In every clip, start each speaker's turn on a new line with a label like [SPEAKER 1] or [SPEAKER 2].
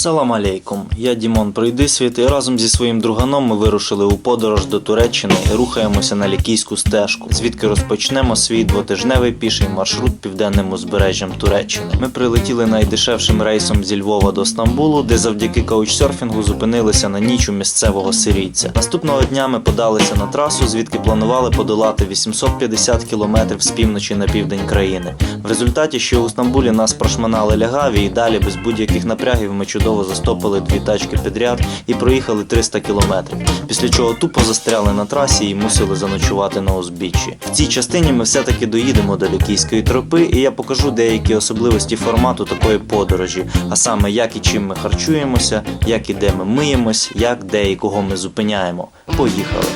[SPEAKER 1] Салам алейкум, я Дімон Пройдисвіт і разом зі своїм друганом ми вирушили у подорож до Туреччини і рухаємося на лікійську стежку, звідки розпочнемо свій двотижневий піший маршрут південним узбережжям Туреччини. Ми прилетіли найдешевшим рейсом зі Львова до Стамбулу, де завдяки каучсерфінгу зупинилися на ніч у місцевого сирійця. Наступного дня ми подалися на трасу, звідки планували подолати 850 кілометрів з півночі на південь країни. В результаті, що у Стамбулі нас прошманали лягаві, і далі без будь-яких напрягів ми чудово застопили дві тачки підряд і проїхали 300 кілометрів. Після чого тупо застряли на трасі і мусили заночувати на узбіччі. В цій частині ми все-таки доїдемо до лікійської тропи, і я покажу деякі особливості формату такої подорожі, а саме як і чим ми харчуємося, як і де ми миємось, як де і кого ми зупиняємо. Поїхали.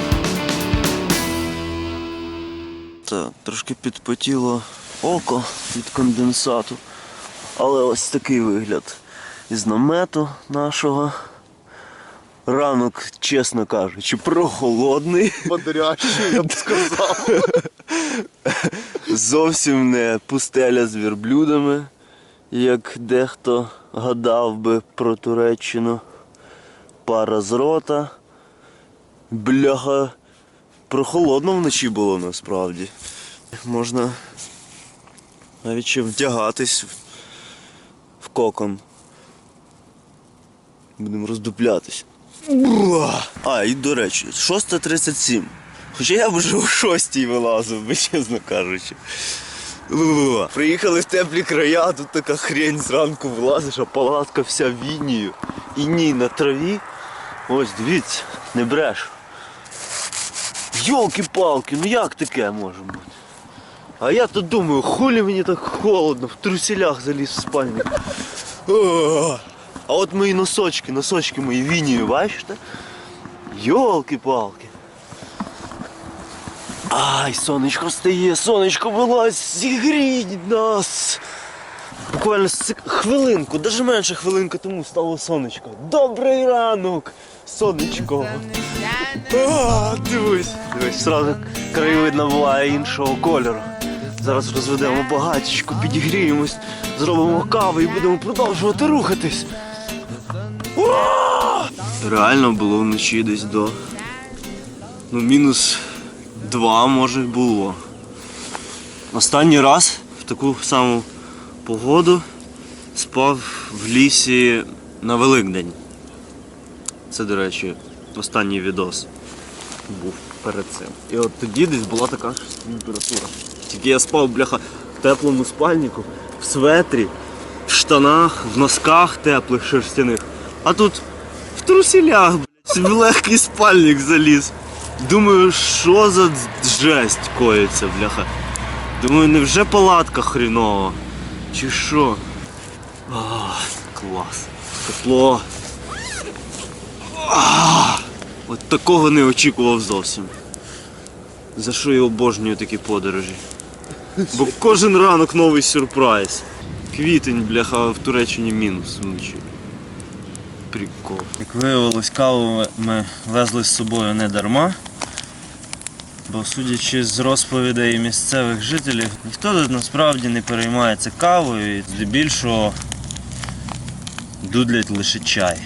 [SPEAKER 1] Так, трошки підпотіло око від конденсату. Але ось такий вигляд із намету нашого. Ранок, чесно кажучи, прохолодний.
[SPEAKER 2] Бодрящий, я б сказав.
[SPEAKER 1] Зовсім не пустеля з вірблюдами, як дехто гадав би про Туреччину. Пара з рота. Бляха. Прохолодно вночі було насправді. Можна навіть ще вдягатись в- в кокон. Будемо роздуплятись. А, і до речі, 6.37. Хоча я б вже о 6 вилазив би, чесно кажучи. Приїхали в теплі края, тут така хрень зранку вилазиш, а палатка вся вінію. І ні на траві. Ось, дивіться, не бреш. Йолки-палки, ну як таке може бути? А я то думаю, хулі мені так холодно, в труселях заліз в спальник. О, А от мої носочки, носочки мої вінію, бачите? Йолки-палки. Ай, сонечко стає, сонечко вилазь, зігріть нас. Буквально хвилинку, навіть менше хвилинки тому стало сонечко. Добрий ранок, сонечко. А, дивись, дивись, сразу краєвид набуває іншого кольору. Зараз розведемо багатічку, підігріємось, зробимо каву і будемо продовжувати рухатись. Реально було вночі десь до. Ну, мінус два, може, було. Останній раз в таку саму погоду спав в лісі на Великдень. Це, до речі, останній відос був перед цим. І от тоді десь була така ж температура. Тільки я спав, бляха, в теплому спальнику, в светрі, в штанах, в носках теплих шерстяних. А тут труселях, блядь, в легкий спальник заліз. Думаю, що за жесть коїться, бляха. Думаю, невже палатка хрінова? Чи що? А, клас. Тепло. А, от такого не очікував зовсім. За що я обожнюю такі подорожі? Бо кожен ранок новий сюрприз. Квітень, бляха, в Туреччині мінус вночі. Прикол. Як виявилось, каву ми везли з собою не дарма. Бо судячи з розповідей місцевих жителів, ніхто тут насправді не переймається кавою і здебільшого дудлять лише чай.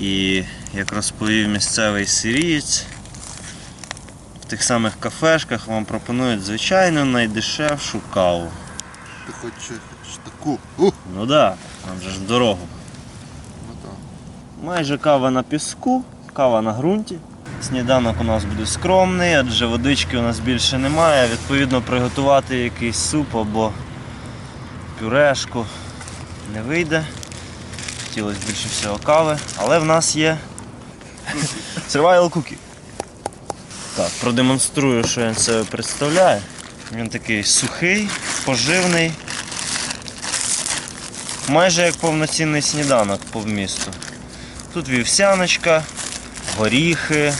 [SPEAKER 1] І як розповів місцевий сирієць, в тих самих кафешках вам пропонують звичайну найдешевшу каву.
[SPEAKER 2] Ти хочеш таку?
[SPEAKER 1] Ну да, нам же ж в дорогу. Майже кава на піску, кава на ґрунті. Сніданок у нас буде скромний, адже водички у нас більше немає. Відповідно, приготувати якийсь суп або пюрешку не вийде. Хотілося більше всього кави, але в нас є survival cookie. Так, продемонструю, що він себе представляє. Він такий сухий, поживний. Майже як повноцінний сніданок по вмісту. Тут вівсяночка, горіхи,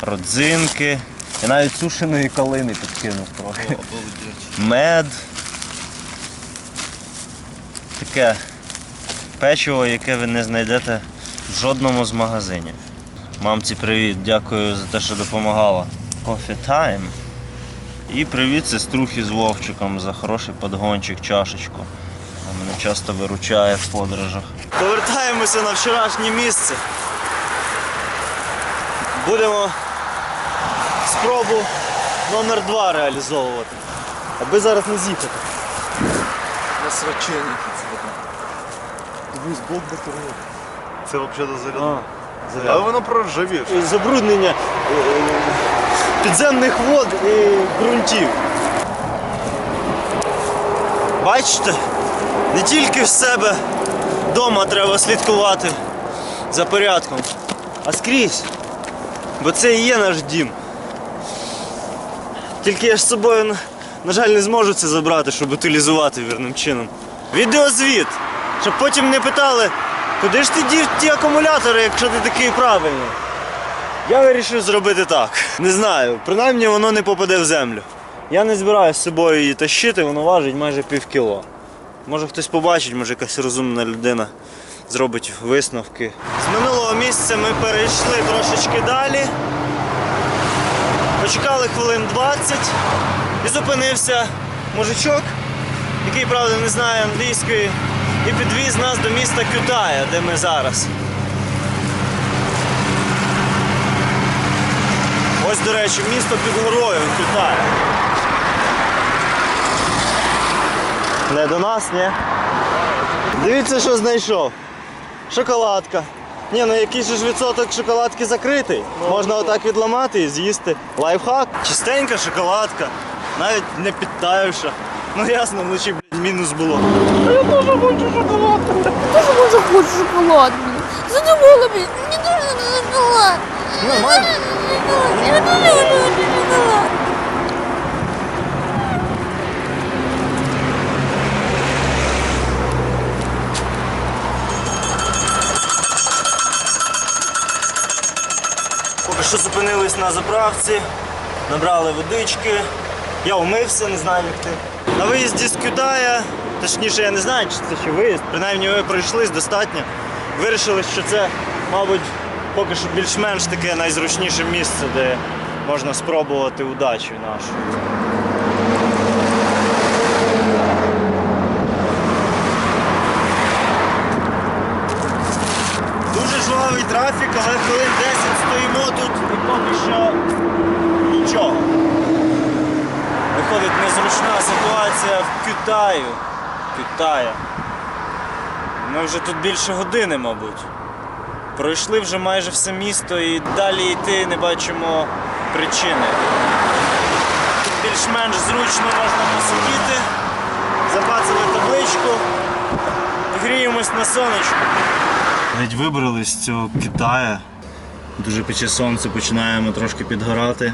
[SPEAKER 1] родзинки. І навіть сушеної калини підкинув трохи. Мед. Таке печиво, яке ви не знайдете в жодному з магазинів. Мамці привіт, дякую за те, що допомагала. Coffee time. І привіт сеструхі з Вовчиком за хороший подгончик, чашечку. Мене часто виручає в подорожах. Повертаємося на вчорашнє місце. Будемо спробу номер два реалізовувати. Аби зараз не з'їхати.
[SPEAKER 2] На срачені. Дивись, блок батареї. Це взагалі до заряду. Але воно проржавіє.
[SPEAKER 1] забруднення е, підземних вод і ґрунтів. Бачите, не тільки в себе вдома треба слідкувати за порядком, а скрізь. Бо це і є наш дім. Тільки я ж з собою, на- жаль, не зможу це забрати, щоб утилізувати вірним чином. Відеозвіт, щоб потім не питали, куди ж ти дів ті акумулятори, якщо ти такий правильний. Я вирішив зробити так. Не знаю, принаймні воно не попаде в землю. Я не збираюся з собою її тащити, воно важить майже пів кіло. Може хтось побачить, може якась розумна людина зробить висновки. З минулого місяця ми перейшли трошечки далі. Почекали хвилин 20 і зупинився мужичок, який, правда, не знає англійської, і підвіз нас до міста Кютая, де ми зараз. Ось, до речі, місто під горою в Не до нас, ні? Дивіться, що знайшов. Шоколадка. Ні, ну який же ж відсоток шоколадки закритий. Можна отак відламати і з'їсти. Лайфхак. Чистенька шоколадка. Навіть не підтаявша. Ну ясно, вночі, блядь, мінус було.
[SPEAKER 3] Я тоже хочу шоколад. Я тоже дуже хочу шоколад, блин. Задумала. Мне тоже надо шоколад.
[SPEAKER 1] Нормально.
[SPEAKER 3] Я тоже хочу шоколад.
[SPEAKER 1] Що зупинились на заправці, набрали водички. Я умився, не знаю як ти. На виїзді з Кюдая, точніше, я не знаю, чи це ще виїзд. Принаймні ми пройшлись достатньо. Вирішили, що це, мабуть, поки що більш-менш таке найзручніше місце, де можна спробувати удачу нашу. Жвавий трафік, але хвилин 10 стоїмо тут і поки що нічого. Виходить незручна ситуація в Китаю. Китая. Ми вже тут більше години, мабуть. Пройшли вже майже все місто і далі йти не бачимо причини. Тут більш-менш зручно можна посидіти, забацали табличку, гріємось на сонечку. Навіть вибрали з цього Китаю. Дуже пече сонце, починаємо трошки підгорати.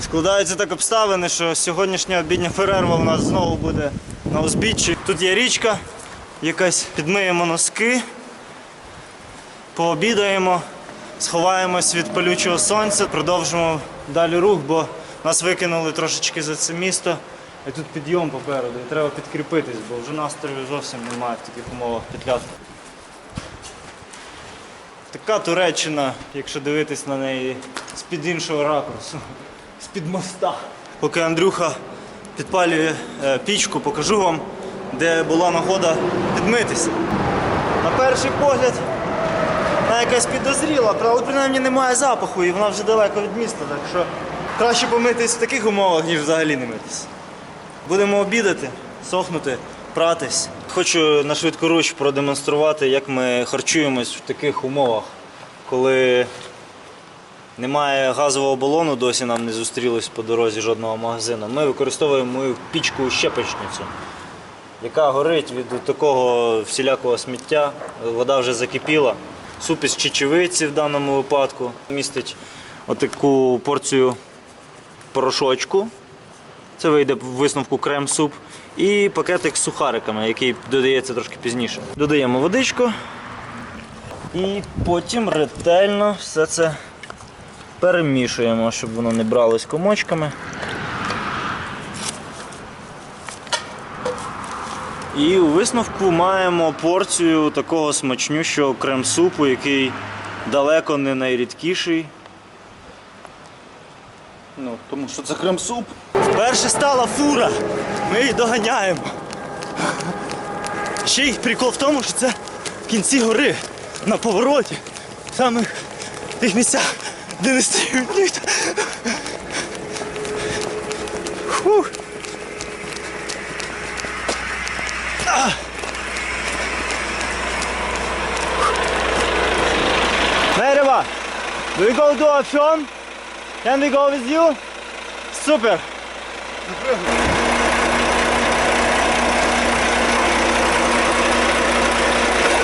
[SPEAKER 1] Складаються так обставини, що сьогоднішня обідня перерва у нас знову буде на узбіччі. Тут є річка, якась підмиємо носки, пообідаємо, сховаємось від палючого сонця, продовжимо далі рух, бо нас викинули трошечки за це місто. І тут підйом попереду, і треба підкріпитись, бо вже настрою зовсім немає в таких умовах петляти. Така Туреччина, якщо дивитись на неї з-під іншого ракурсу, з-під моста. Поки Андрюха підпалює е, пічку, покажу вам, де була нагода підмитися. На перший погляд вона якась підозріла, але принаймні немає запаху і вона вже далеко від міста, так що краще помитись в таких умовах, ніж взагалі не митись. Будемо обідати, сохнути, пратись. Хочу на швидкоруч продемонструвати, як ми харчуємось в таких умовах, коли немає газового балону, досі нам не зустрілось по дорозі жодного магазину. Ми використовуємо мою пічку щепочницю, яка горить від такого всілякого сміття. Вода вже закипіла. Суп із чечевиці в даному випадку містить отаку порцію порошочку. Це вийде в висновку крем-суп. І пакетик з сухариками, який додається трошки пізніше. Додаємо водичку. І потім ретельно все це перемішуємо, щоб воно не бралось комочками. І у висновку маємо порцію такого смачнющого крем-супу, який далеко не найрідкіший.
[SPEAKER 2] Ну, тому що це крем-суп.
[SPEAKER 1] Перше стала фура. Ми її доганяємо.
[SPEAKER 4] Ще й прикол в тому, що це в кінці гори на повороті, в самих тих місцях, де не ліфт. Фух. А. Merhaba. Do we go to option? Can we go with you? Супер.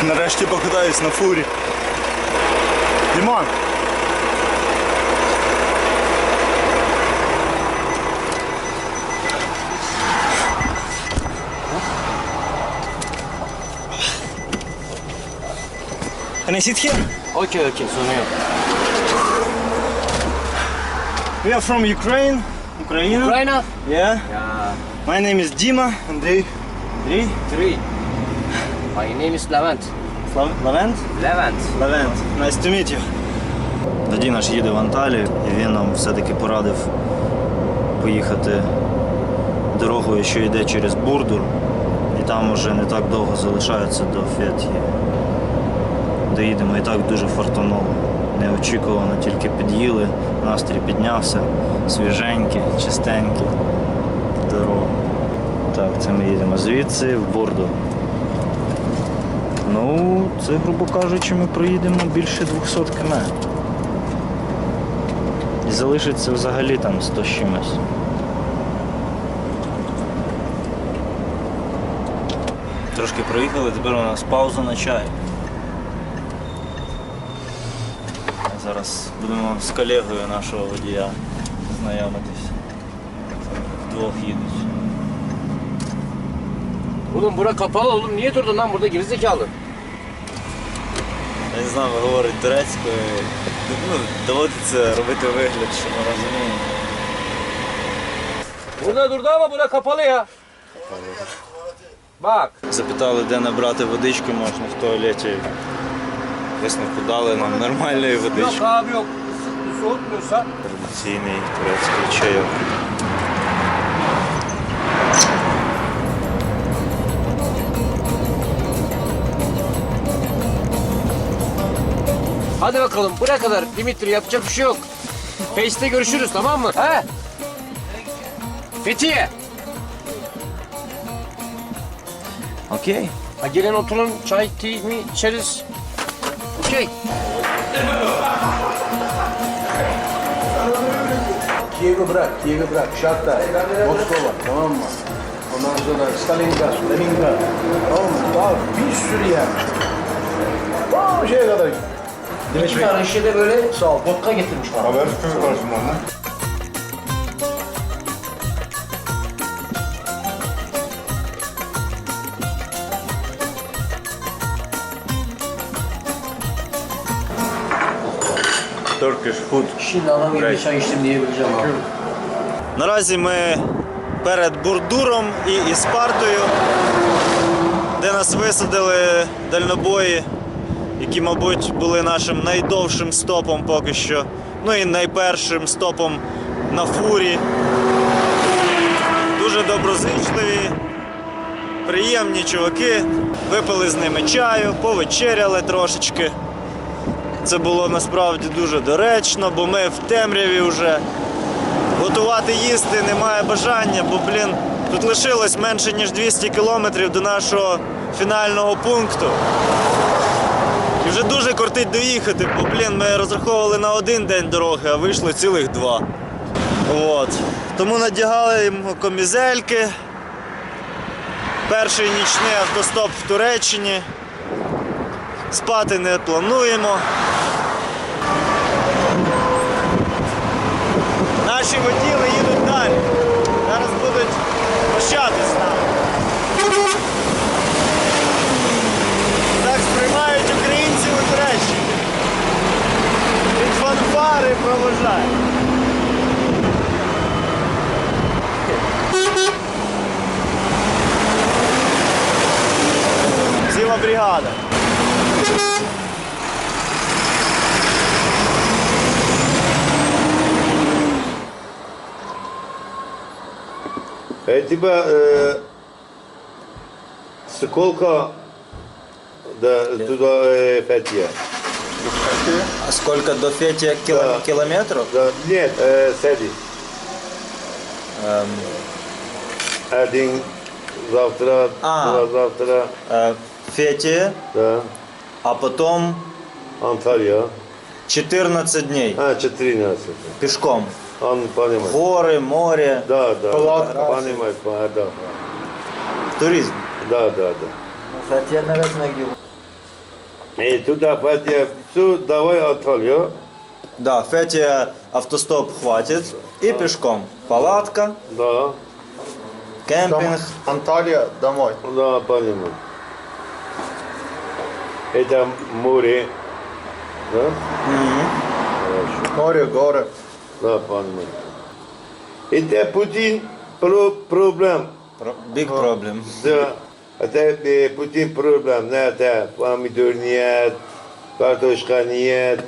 [SPEAKER 2] Нарешті покатаюсь на фурі. Дімон!
[SPEAKER 4] Can I sit here?
[SPEAKER 5] Окей, окей, sorun yok.
[SPEAKER 4] We are from Ukraine. Ukraine.
[SPEAKER 5] Ukrayna?
[SPEAKER 4] Yeah.
[SPEAKER 5] Ya,
[SPEAKER 4] My name is Dima. Андрій. Андрій.
[SPEAKER 5] three. My name is Levent.
[SPEAKER 4] Лавент?
[SPEAKER 5] Levent.
[SPEAKER 4] Лавент. Nice to meet you.
[SPEAKER 1] Тоді наш їде в Анталію, і він нам все-таки порадив поїхати дорогою, що йде через Бурдур, і там уже не так довго залишається до Фетії. Доїдемо і так дуже фартануло. Неочікувано тільки під'їли, настрій піднявся, свіженький, чистенький. Дорога. Так, це ми їдемо звідси в Бурдур. Ну, це, грубо кажучи, ми проїдемо більше 200 км. І залишиться взагалі там 100 з чимось. Трошки проїхали, тепер у нас пауза на чай. Зараз будемо з колегою нашого водія знайомитись. Вдвох їдуть.
[SPEAKER 5] Oğlum bura kapalı oğlum. Niye durdun lan burada gerizekalı?
[SPEAKER 1] Я не знаю, говорить турецькою. Ну, доводиться робити вигляд, що ми розуміємо.
[SPEAKER 5] Burada durdu ama bura kapalı ya. Bak.
[SPEAKER 1] Запитали, де набрати водички можна в туалеті. Висновку дали нам нормальної
[SPEAKER 5] Yok
[SPEAKER 1] водички.
[SPEAKER 5] abi yok. Isıtmıyor, soğutmuyorsa.
[SPEAKER 1] Традиційний турецький чайок.
[SPEAKER 5] Hadi bakalım buraya kadar Dimitri yapacak bir şey yok. Face'te görüşürüz tamam mı? He? Fethiye.
[SPEAKER 1] Окей.
[SPEAKER 5] Ha, gelin oturun çay, tea mi içeriz. Okey.
[SPEAKER 6] Kiev'i bırak, Kiev'i bırak. Şartta, Moskova, tamam mı? Ondan sonra Stalingrad, Leningrad, tamam mı? Daha bir sürü yer. Tamam şeye kadar.
[SPEAKER 5] İki tane şişede böyle sağ ol, vodka getirmiş bana.
[SPEAKER 2] Haber tutuyor karşımda lan.
[SPEAKER 1] Наразі ми перед Бурдуром і Іспартою, де нас висадили дальнобої, які, мабуть, були нашим найдовшим стопом поки що. Ну і найпершим стопом на фурі. Дуже доброзичливі, приємні чуваки. Випили з ними чаю, повечеряли трошечки. Це було насправді дуже доречно, бо ми в темряві вже готувати їсти немає бажання, бо, блін, тут лишилось менше ніж 200 кілометрів до нашого фінального пункту. І вже дуже кортить доїхати, бо, блін, ми розраховували на один день дороги, а вийшло цілих два. От. Тому надягали йому комізельки. Перший нічний автостоп в Туреччині. Спати не плануємо. Наші воділи їдуть далі. Зараз будуть прощатись з нами. Так сприймають українців у Туреччині. Від фанфари проважають. Ціла бригада.
[SPEAKER 2] Я тебе е,
[SPEAKER 7] Сколько до, туда э, Фетия?
[SPEAKER 1] А сколько до Феті кіло-
[SPEAKER 7] Да.
[SPEAKER 1] кілометрів?
[SPEAKER 7] Да, нет, э, Седи.
[SPEAKER 1] Ем,
[SPEAKER 7] Один завтра,
[SPEAKER 1] А.
[SPEAKER 7] два завтра,
[SPEAKER 1] е, Феті,
[SPEAKER 7] да.
[SPEAKER 1] а потім
[SPEAKER 7] Анталия.
[SPEAKER 1] 14 днів
[SPEAKER 7] А, 14.
[SPEAKER 1] пішком.
[SPEAKER 7] Он понимает.
[SPEAKER 1] Гори, море,
[SPEAKER 7] Да, да.
[SPEAKER 1] Палатка.
[SPEAKER 7] да, Понимает, по- да.
[SPEAKER 1] туризм.
[SPEAKER 7] Да, да, да.
[SPEAKER 5] Fethiye neresine gidiyor?
[SPEAKER 7] И туда Фетия, все, давай Анталия.
[SPEAKER 1] Да, Феті автостоп хватить і пішком. Палатка,
[SPEAKER 7] Да,
[SPEAKER 1] кемпінг.
[SPEAKER 2] Анталия домой.
[SPEAKER 7] да, понимаю. Это море. Да? Хорошо.
[SPEAKER 2] Море, горы.
[SPEAKER 7] Да, понимаю. Это Путин про проблем.
[SPEAKER 1] Big problem.
[SPEAKER 7] Да. Это э, Путин проблем. Не, это помидор нет, картошка нет.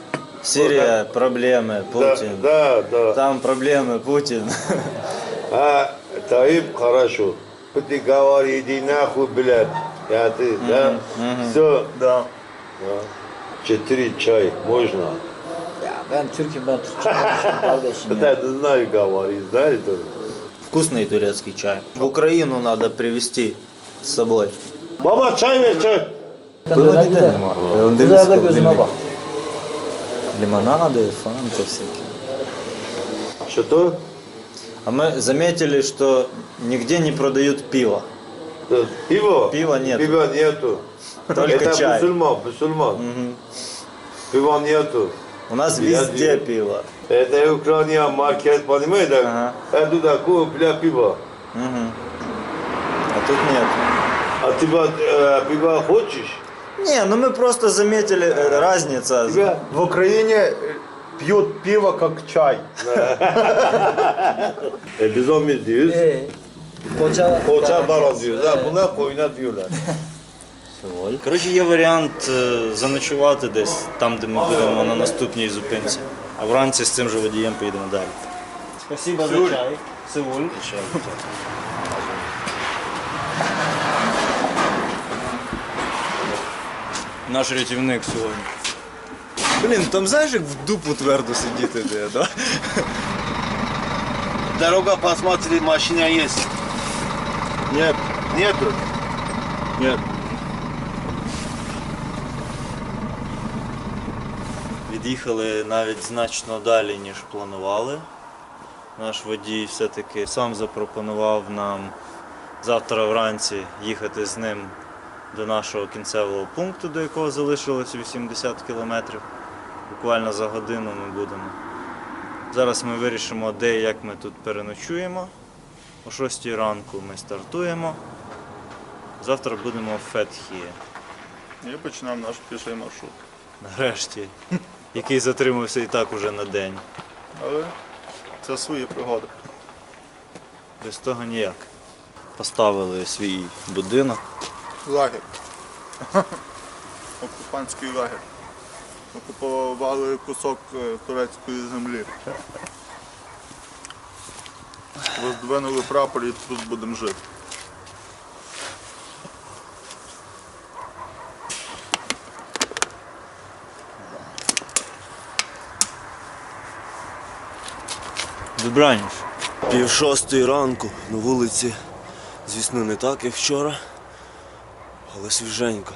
[SPEAKER 1] Сирія, проблеми,
[SPEAKER 7] Да,
[SPEAKER 1] Путін.
[SPEAKER 7] да, да.
[SPEAKER 1] Там проблеми, Путін.
[SPEAKER 7] А Таиб хорошо. Путин говорит, иди нахуй, блядь. Я ты, да? Все.
[SPEAKER 2] Да.
[SPEAKER 7] Да. Четыре чай можно?
[SPEAKER 5] Ben Türk'üm ben Türk'üm kardeşim
[SPEAKER 7] я. Да, знаю, говорит, знаешь, тоже.
[SPEAKER 1] Вкусный турецкий чай. В Украину надо привезти с собой.
[SPEAKER 7] Баба чай ver çay.
[SPEAKER 5] Böyle gidelim abi. Güzel de gözüme bak.
[SPEAKER 1] Лимонады, фанты всякие.
[SPEAKER 7] Что то?
[SPEAKER 1] А мы заметили, что нигде не продают пиво.
[SPEAKER 7] Пиво?
[SPEAKER 1] Пива нет.
[SPEAKER 7] Пива нету.
[SPEAKER 1] Только
[SPEAKER 7] Это
[SPEAKER 1] чай.
[SPEAKER 7] мусульман, мусульман. Пива нету.
[SPEAKER 1] У нас
[SPEAKER 7] Я
[SPEAKER 1] везде пиво.
[SPEAKER 7] Это Украина маркет, понимаете?
[SPEAKER 1] Ага.
[SPEAKER 7] Я туда купля пиво.
[SPEAKER 1] А тут нет.
[SPEAKER 7] А ты вот, э, пиво хочешь?
[SPEAKER 1] Не, ну мы просто заметили э, разница.
[SPEAKER 7] Тебя?
[SPEAKER 2] В Украине э, пьют пиво как чай.
[SPEAKER 7] Biz on biz diyoruz.
[SPEAKER 5] Ee, koça,
[SPEAKER 7] Koça baron diyoruz. Ha, koyuna diyorlar.
[SPEAKER 1] Коротше, є варіант е, заночувати десь там, де ми будемо на наступній зупинці. А вранці з цим же водієм поїдемо далі. Спасибо за чай. Сеуль. Наш рятівник сьогодні. Блін, там знаєш, як в дупу твердо сидіти, де, да?
[SPEAKER 7] Дорога посмотри, машина есть. Нет. Нету.
[SPEAKER 1] Ні. Від'їхали навіть значно далі, ніж планували. Наш водій все-таки сам запропонував нам завтра вранці їхати з ним до нашого кінцевого пункту, до якого залишилось 80 кілометрів. Буквально за годину ми будемо. Зараз ми вирішимо, де і як ми тут переночуємо. О 6 ранку ми стартуємо. Завтра будемо в Фетхії.
[SPEAKER 2] І почнемо наш піший маршрут.
[SPEAKER 1] Нарешті. Який затримався і так уже на день.
[SPEAKER 2] Але це свої пригоди.
[SPEAKER 1] Без того ніяк. Поставили свій будинок.
[SPEAKER 2] Лагерь. Окупантський лагерь. Окупували кусок е, турецької землі. Роздвинули прапор і тут будемо жити.
[SPEAKER 1] Добраніч.
[SPEAKER 8] Пів шостої ранку на вулиці, звісно, не так, як вчора, але свіженько.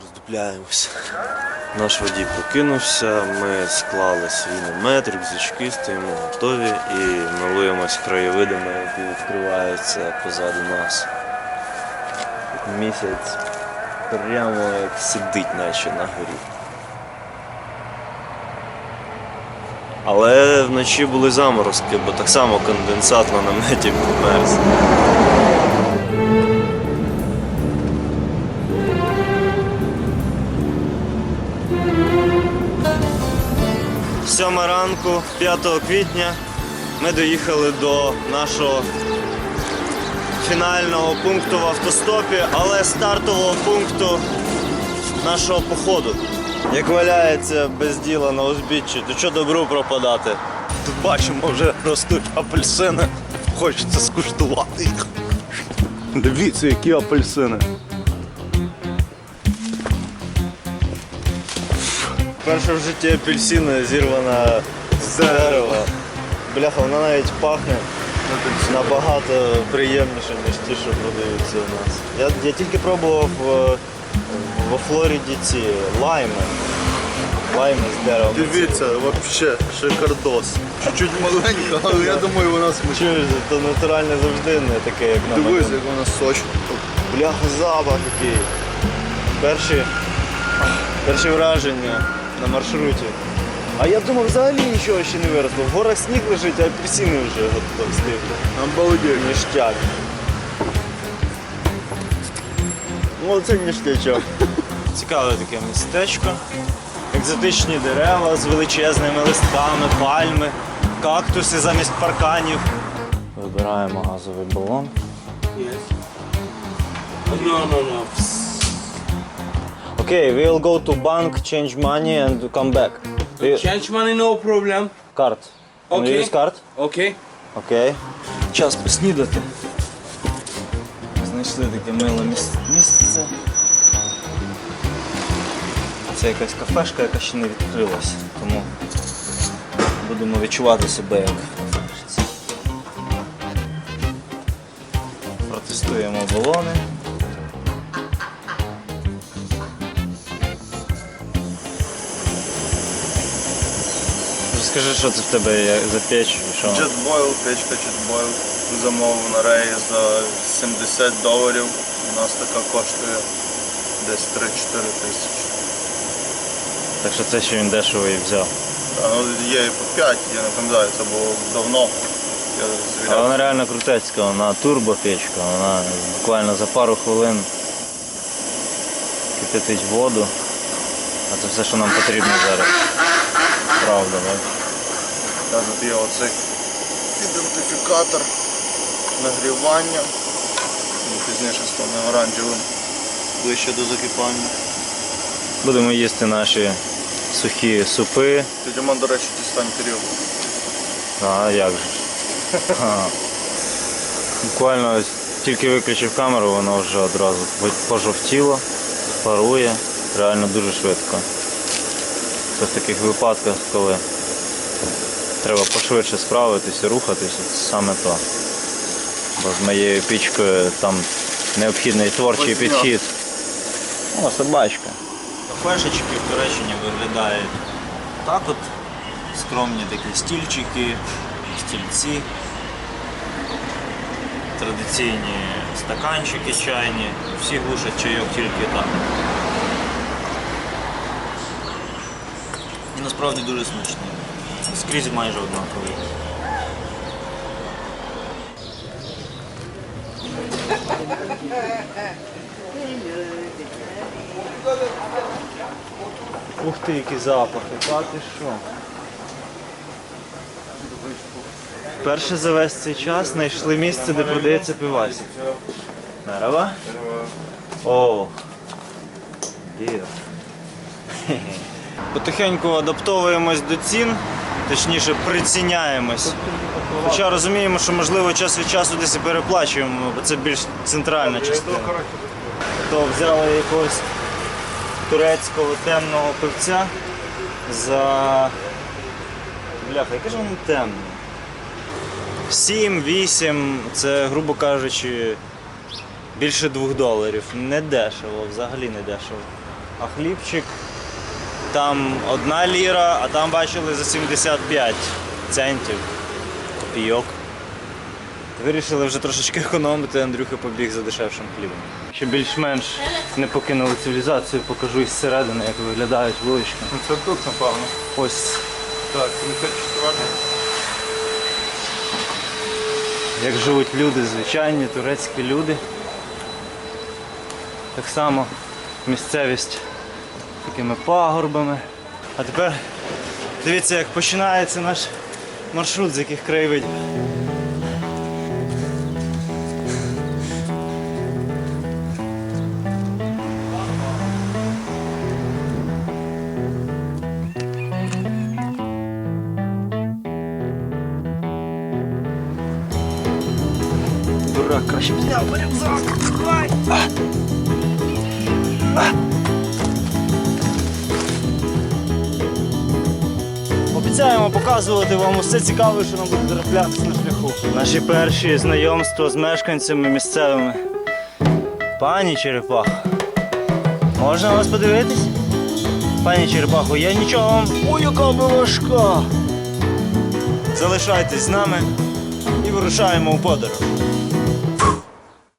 [SPEAKER 8] Роздупляємося. Наш водій прокинувся, ми склали свій намет, рюкзачки, стоїмо готові і милуємось краєвидами, які відкриваються позаду нас. Місяць прямо як сидить, наче на горі. Але вночі були заморозки, бо так само конденсат на наметі померз.
[SPEAKER 1] Сьома ранку, 5 квітня, ми доїхали до нашого фінального пункту в автостопі, але стартового пункту нашого походу. Як валяється без діла на узбіччі, то що добру пропадати?
[SPEAKER 2] Тут бачимо, вже ростуть апельсини. Хочеться скуштувати їх. Дивіться, які апельсини.
[SPEAKER 1] Перша в житті апельсина зірвана з дерева. Бляха, вона навіть пахне набагато приємніше, ніж ті, що продаються у нас. Я, я тільки пробував е, во Флориді ці лайми. Лайми з дерева.
[SPEAKER 2] Дивіться, вообще шикардос. Чуть-чуть маленька, але я думаю, вона смачна.
[SPEAKER 1] Чуєш, то натуральне завжди не таке, як на
[SPEAKER 2] Дивись, як вона сочна.
[SPEAKER 1] Бляха, запах який. Перші, перші враження на маршруті. А я думав, взагалі нічого ще не виросло. В горах сніг лежить, а апельсини вже готові встигли.
[SPEAKER 2] Обалдеть.
[SPEAKER 1] Ніштяк. Ну, це ніштячок. Цікаве таке містечко. Екзотичні дерева з величезними листками, пальми, кактуси замість парканів. Вибираємо газовий балон.
[SPEAKER 6] No, no, no.
[SPEAKER 1] Окей, okay, we'll go to bank, change money and come back.
[SPEAKER 6] Change money, no problem.
[SPEAKER 1] You
[SPEAKER 6] Окей.
[SPEAKER 1] use card?
[SPEAKER 6] Okay.
[SPEAKER 1] Окей. Час поснідати. Знайшли таке миле міс- місце. Це якась кафешка, яка ще не відкрилась, тому будемо відчувати себе як кафешці. Протестуємо балони. Розкажи, що це в тебе є за печ? Що?
[SPEAKER 2] Jetboil, печка Jetboil. Замовив на реї за 70 доларів. У нас така коштує десь 3-4 тисячі.
[SPEAKER 1] Так що це ще він дешево і взяв.
[SPEAKER 2] А, ну, є і по 5, я не пам'ятаю, це було давно. Я
[SPEAKER 1] А вона реально крутецька, вона турбопечка, вона буквально за пару хвилин кипятить воду. А це все, що нам потрібно зараз. Правда, так?
[SPEAKER 2] Кажуть, є оцей ідентифікатор нагрівання. Пізніше стане оранжевим ближче до закипання.
[SPEAKER 1] Будемо їсти наші сухі супи.
[SPEAKER 2] Ти Дімон, до речі, дістань тарілку.
[SPEAKER 1] А як же? ж. Буквально тільки виключив камеру, воно вже одразу пожовтіло, парує, реально дуже швидко. Це в таких випадках, коли треба пошвидше справитися, рухатися, це саме то. Бо з моєю пічкою там необхідний творчий підхід. О, собачка. Кафешечки в Туреччині виглядають так от. Скромні такі стільчики, стільці, традиційні стаканчики чайні, всі глушать чайок тільки так. І насправді дуже смачний. Скрізь майже однаковий. Ух ти, які запахи, та ти що? Вперше за весь цей час знайшли місце, де продається пивасі. Мерава. О. Діо. Потихеньку адаптовуємось до цін, точніше приціняємось. Хоча розуміємо, що можливо час від часу десь і переплачуємо, бо це більш центральна частина. То взяли якогось турецького темного пивця за. Бляха, яке ж воно темне? 7-8, це, грубо кажучи, більше 2 доларів. Не дешево, взагалі не дешево. А хлібчик там одна ліра, а там бачили за 75 центів. Копійок. Вирішили вже трошечки економити, Андрюха побіг за дешевшим хлібом. Ще більш-менш не покинули цивілізацію, покажу із середини, як виглядають вулички.
[SPEAKER 2] Ну, Це тут, напевно.
[SPEAKER 1] Ось
[SPEAKER 2] Так, 34.
[SPEAKER 1] як живуть люди, звичайні турецькі люди. Так само місцевість такими пагорбами. А тепер дивіться, як починається наш маршрут, з яких краєвидів. Б зняв би рюкзак. Давай. А. А. Обіцяємо показувати вам усе цікаве, що нам буде траплятися на шляху. Наші перші знайомства з мешканцями місцевими. Пані Черепахо, можна вас подивитись? Пані Черепахо, я нічого вам. Ой, яка ви важка! Залишайтесь з нами і вирушаємо у подорож.